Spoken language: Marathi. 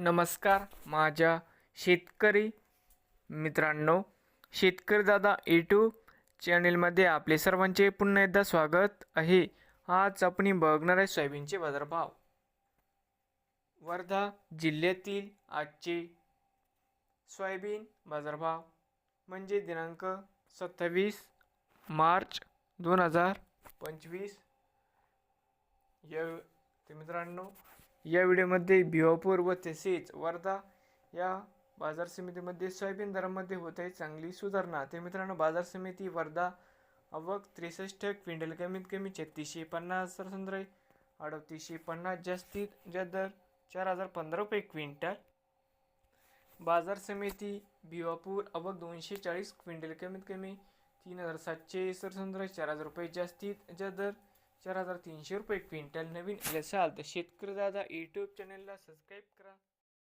नमस्कार माझ्या शेतकरी मित्रांनो शेतकरी दादा यूट्यूब चॅनेलमध्ये आपले सर्वांचे पुन्हा एकदा स्वागत आहे. आज आपण बघणार आहे सोयाबीनचे बाजारभाव. वर्धा जिल्ह्यातील आजचे सोयाबीन बाजारभाव म्हणजे दिनांक सत्तावीस मार्च दोन हजार पंचवीस. या मित्रांनो या व्हिडिओमध्ये भिवापूर व तसेच वर्धा या बाजार समितीमध्ये सोयाबीन दरामध्ये होत आहे चांगली सुधारणा. ते मित्रांनो बाजार समिती वर्धा अवक त्रेसष्ट क्विंटल कमीत कमी छत्तीसशे पन्नास सरसंद्र अडतीसशे पन्नास जास्तीत जास्त दर चार हजार पंधरा रुपये क्विंटल. बाजार समिती भिवापूर अवक दोनशे चाळीस क्विंटल कमीत कमी तीन हजार सातशे सरसंद्रय चार हजार रुपये जास्तीत जास्त दर चार हजार तीनशे रुपये क्विंटल नवीन आले असाल तर शेतकरी दादा यूट्यूब चॅनलला सबस्क्राईब करा.